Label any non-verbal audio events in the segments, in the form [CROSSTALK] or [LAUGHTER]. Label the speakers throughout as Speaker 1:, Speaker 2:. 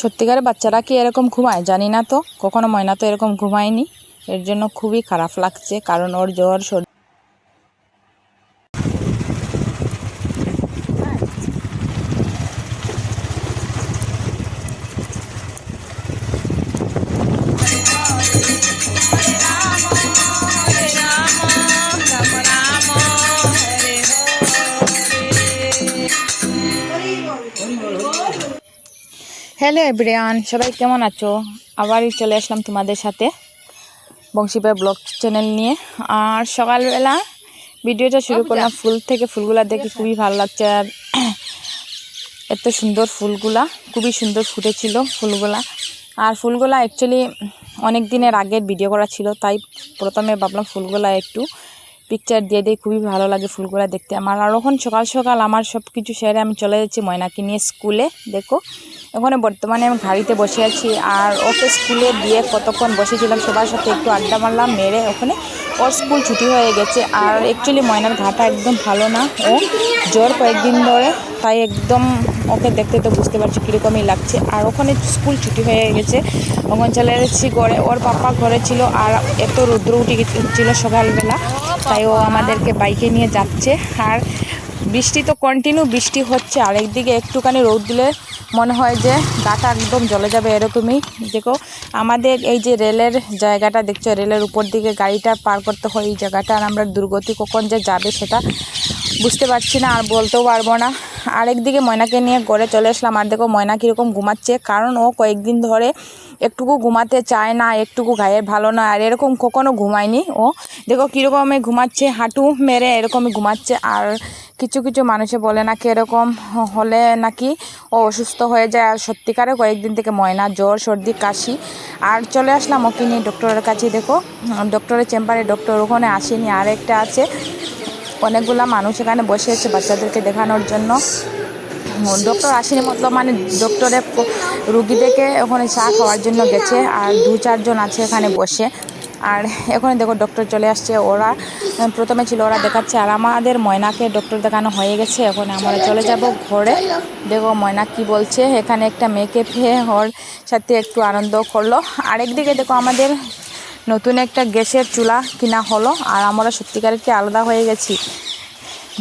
Speaker 1: সত্যিকারের বাচ্চারা কি এরকম ঘুমায়? জানি না তো। কখনো ময়না তো এরকম ঘুমায়নি। এর জন্য খুবই খারাপ লাগছে, কারণ ওর জ্বর, সর্দি হ্যালো এভরিওয়ান সবাই কেমন আছো? আবারই চলে আসলাম তোমাদের সাথে বংশীপাই ব্লগ চ্যানেল নিয়ে। আর সকালবেলা ভিডিওটা শুরু করলাম ফুল থেকে ফুলগুলা দেখে খুবই ভালো লাগছে। আর [CLEARS THROAT] এত সুন্দর ফুলগুলা খুবই সুন্দর ফুটেছিল ফুলগুলা। আর ফুলগুলা অ্যাকচুয়ালি অনেক দিনের আগের ভিডিও করা ছিল তাই প্রথমে ভাবলাম ফুলগুলা একটু পিকচার দিয়ে দিই খুবই ভালো লাগে ফুলগুলা দেখতে। আমার আর এখন সকাল সকাল আমার সব কিছু সেরে আমি চলে যাচ্ছি ময়নাকে নিয়ে স্কুলে দেখো। ওখানে বর্তমানে আমি গাড়িতে বসে আছি আর ওকে স্কুলে দিয়ে কতক্ষণ বসেছিলাম সবার সাথে একটু আড্ডা মারলাম, মেরে ওখানে ওর স্কুল ছুটি হয়ে গেছে। আর অ্যাকচুয়ালি ময়নার ঘাটা একদম ভালো না, ও জ্বর কয়েকদিন ধরে, তাই একদম ওকে দেখতে তো বুঝতে পারছি কীরকমই লাগছে। আর ওখানে স্কুল ছুটি হয়ে গেছে ওখানে চলে এসেছি ঘরে, ওর পাপা ঘরে ছিল আর এত রৌদ্র উঠে ছিল সকালবেলা, তাই ও আমাদেরকে বাইকে নিয়ে যাচ্ছে। আর বৃষ্টি তো কন্টিনিউ বৃষ্টি হচ্ছে। আর একদিকে একটুখানি রোদ দিলে মনে হয় যে গাটা একদম জলে যাবে এরকমই। দেখো, আমাদের এই যে রেলের জায়গাটা দেখছ, রেলের উপর দিকে গাড়িটা পার করতে হয় এই জায়গাটা। আর আমরা দুর্গতি কখন যে যাবে সেটা বুঝতে পারছি না, আর বলতেও পারব না। আরেকদিকে ময়নাকে নিয়ে ঘরে চলে আসলাম। আর দেখো, ময়না কীরকম ঘুমাচ্ছে। কারণ ও কয়েকদিন ধরে একটুকু ঘুমাতে চায় না, একটুকু গায়ের ভালো না, আর এরকম কখনও ঘুমায়নি ও। দেখো, কীরকমে ঘুমাচ্ছে, হাঁটু মেরে এরকমই ঘুমাচ্ছে। আর কিছু কিছু মানুষে বলে নাকি এরকম হলে নাকি ও অসুস্থ হয়ে যায়। আর সত্যিকারে কয়েকদিন থেকে ময়না, জ্বর, সর্দি, কাশি। আর চলে আসলাম ওকে নিয়ে ডক্টরের কাছে দেখো ডক্টরের চেম্বারে ডক্টর ওখানে আসেনি। আর একটা আছে। অনেকগুলা মানুষ এখানে বসে আছে বাচ্চাদেরকে দেখানোর জন্য। ডক্টর আসেনি মতলব মানে ডক্টরে রুগীদেরকে ওখানে চা খাওয়ার জন্য গেছে। আর দু চারজন আছে এখানে বসে। আর এখন দেখো ডক্টর চলে আসছে। ওরা প্রথমে ছিল ওরা দেখাচ্ছে আর আমাদের ময়নাকে ডক্টর দেখানো হয়ে গেছে। এখন আমরা চলে যাব ঘরে। দেখো ময়না কি বলছে। এখানে একটা মেয়েকে পেয়ে ওর সাথে একটু আনন্দ করল। আরেকদিকে দেখো আমাদের নতুন একটা গ্যাসের চুলা কিনা হলো। আর আমরা সত্যিকারের কি আলাদা হয়ে গেছি।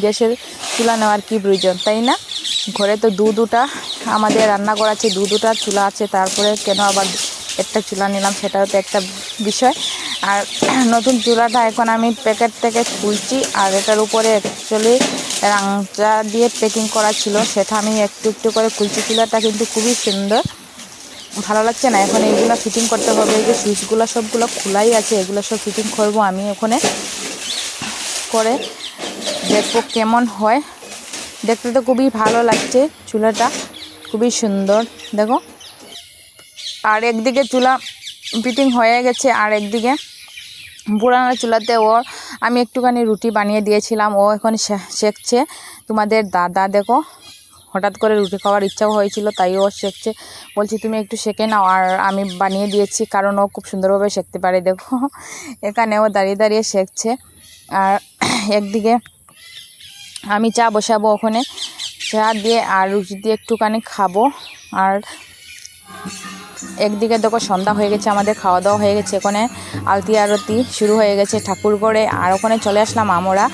Speaker 1: গ্যাসের চুলা নেওয়ার কি প্রয়োজন, তাই না? ঘরে তো দু দুটা আমাদের রান্না করা আছে, দু দুটা চুলা আছে। তারপরে কেন আবার একটা চুলা নিলাম সেটাও তো একটা বিষয়। আর [CLEARS THROAT] নতুন চুলাটা এখন আমি প্যাকেট থেকে খুলছি, আর এটার উপরে অ্যাকচুয়ালি রাংচা দিয়ে প্যাকিং করা ছিল, সেটা আমি একটু একটু করে খুলছি। চুলাটা কিন্তু খুবই সুন্দর, ভালো লাগছে না? এখন এইগুলো ফিটিং করতে হবে, এই যে সুইচগুলো সবগুলো খোলাই আছে, এগুলো সব ফিটিং করব আমি ওখানে। করে দেখব কেমন হয়। দেখতে তো খুবই ভালো লাগছে চুলাটা, খুবই সুন্দর। দেখো। আর একদিকে চুলা ফিটিং হয়ে গেছে, আর একদিকে পুরানো চুলাতে ও, আমি একটুখানি রুটি বানিয়ে দিয়েছিলাম, ও এখন শেখছে। তোমাদের দাদা দেখো, হঠাৎ করে রুটি খাওয়ার ইচ্ছাও হয়েছিল, তাই ও শেখছে। বলছি, তুমি একটু শেখে নাও। আর আমি বানিয়ে দিয়েছি, কারণ ও খুব সুন্দরভাবে শেখতে পারে, দেখো। এখানে ও দাঁড়িয়ে দাঁড়িয়ে শেখছে। আর একদিকে আমি চা বসাবো ওখানে। চা দিয়ে আর রুটি দিয়ে একটুখানি খাব। আর একদিকে দেখো সন্ধ্যা হয়ে গেছে, আমাদের খাওয়া দাওয়া হয়ে গেছে এখানে। আলতি আরতি শুরু হয়ে গেছে ঠাকুর করে আর ওখানে চলে আসলাম আমরা,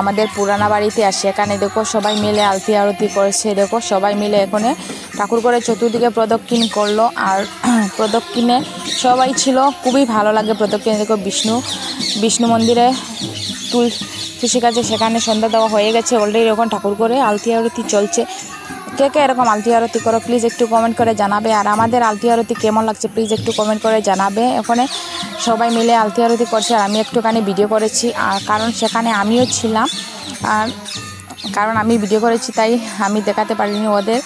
Speaker 1: আমাদের পুরানা বাড়িতে আসি। এখানে দেখো সবাই মিলে আলতি আরতি করছে, দেখো সবাই মিলে এখানে ঠাকুর করে চতুর্দিকে প্রদক্ষিণ করল। আর [CLEARS THROAT] প্রদক্ষিণে সবাই ছিল, খুবই ভালো লাগে প্রদক্ষিণে। দেখো বিষ্ণু বিষ্ণু মন্দিরে তুল কৃষিকাজে সেখানে সন্ধ্যা দেওয়া হয়ে গেছে। অলরেডি এখন ঠাকুর করে আলতি আরতি চলছে। কে কে এরকম আলতি আরতি করো প্লিজ একটু কমেন্ট করে জানাবে। আর আমাদের আলতি আরতি কেমন লাগছে প্লিজ একটু কমেন্ট করে জানাবে। ওখানে সবাই মিলে আলতি আরতি করছে আর আমি একটুখানি ভিডিও করেছি। আর কারণ সেখানে আমিও ছিলাম। আর কারণ আমি ভিডিও করেছি, তাই আমি দেখাতে পারিনি ওদের।